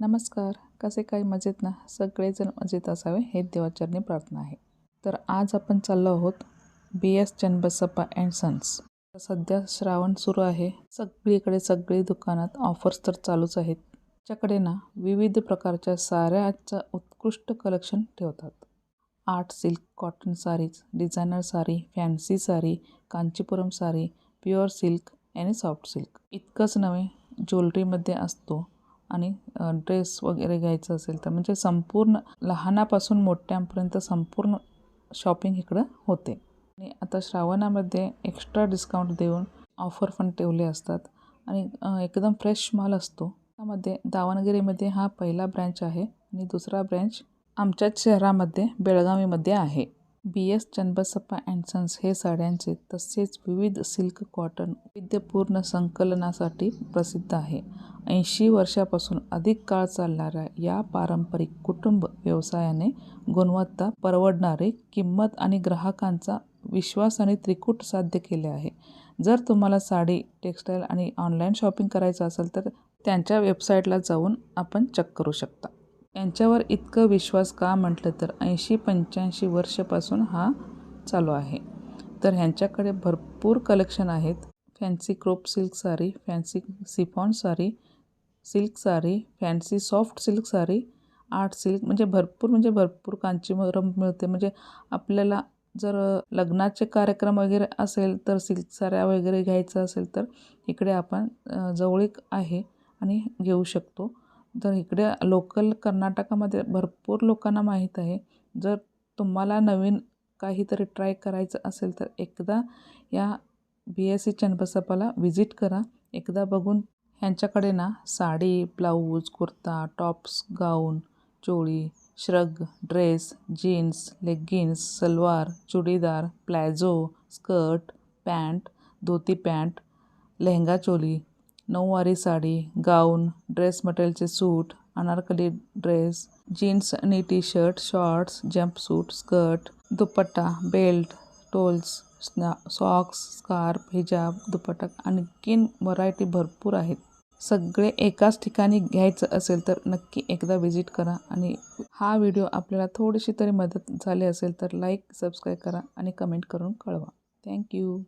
नमस्कार. कसे काय मजेत ना? सगळेजण मजेत असावे हे देवाचरणी प्रार्थना आहे. तर आज आपण चाललो आहोत B S Channabasappa and sons. सध्या श्रावण सुरू आहे. सगळीकडे सगळी दुकानात ऑफर्स तर चालूच आहेत. त्याच्याकडे ना विविध प्रकारच्या साऱ्याचं उत्कृष्ट कलेक्शन ठेवतात. Art silk cotton saris designer sari fancy sari Kanchipuram sari pure silk आणि सॉफ्ट सिल्क इतकंच नव्हे ज्वेलरीमध्ये असतो आणि ड्रेस वगैरे घ्यायचं असेल तर म्हणजे संपूर्ण लहानापासून मोठ्यांपर्यंत संपूर्ण शॉपिंग इकडं होते. आणि आता श्रावणामध्ये एक्स्ट्रा डिस्काउंट देऊन ऑफर पण ठेवले असतात. आणि एकदम फ्रेश माल असतो. त्यामध्ये दावणगिरीमध्ये हा पहिला ब्रँच आहे आणि दुसरा ब्रँच आमच्याच शहरामध्ये बेळगावीमध्ये आहे. B S Channabasappa and sons हे साड्यांचे तसेच विविध सिल्क कॉटन वैविध्यपूर्ण संकलनासाठी प्रसिद्ध आहे. ऐंशी वर्षापासून अधिक काळ चालणाऱ्या या पारंपरिक कुटुंब व्यवसायाने गुणवत्ता परवडणारे किंमत आणि ग्राहकांचा विश्वास आणि त्रिकूट साध्य केले आहे. जर तुम्हाला साडी टेक्स्टाईल आणि ऑनलाईन शॉपिंग करायचं असेल तर त्यांच्या वेबसाईटला जाऊन आपण चेक करू शकता. यांच्यावर इतकं विश्वास का म्हटलं तर ऐंशी पंच्याऐंशी वर्षापासून हा चालू आहे. तर ह्यांच्याकडे भरपूर कलेक्शन आहेत. Fancy crepe silk sari fancy chiffon sari silk sari fancy soft silk sari art silk म्हणजे भरपूर म्हणजे भरपूर कांचीवरम मिळते. म्हणजे आपल्याला जर लग्नाचे कार्यक्रम वगैरे असेल तर सिल्क साड्या वगैरे घ्यायचं असेल तर इकडे आपण जवळीक आहे आणि घेऊ शकतो. तर इकडे लोकल कर्नाटकामध्ये भरपूर लोकांना माहीत आहे. जर तुम्हाला नवीन काहीतरी ट्राय करायचं असेल तर एकदा या बी एस सी चन्नबसप्पाला व्हिजिट करा. एकदा बघून ह्यांच्याकडे ना sari blouse kurta tops gown choli shrug dress jeans leggings salwar churidar palazzo skirt pant dhoti pant lehenga choli nauvari sari gown dress मटेरियलचे suit Anarkali dress jeans आणि T shirt shorts jumpsuit skirt dupatta belt stoles स्ना socks scarf हिजाब दुपट्टा आणखीन variety भरपूर आहेत. सगळे एकाच ठिकाणी घ्यायचं असेल तर नक्की एकदा व्हिजिट करा आणि हा व्हिडिओ आपल्याला थोडीशी तरी मदत झाली असेल तर लाईक सबस्क्राईब करा आणि कमेंट करून कळवा. थँक्यू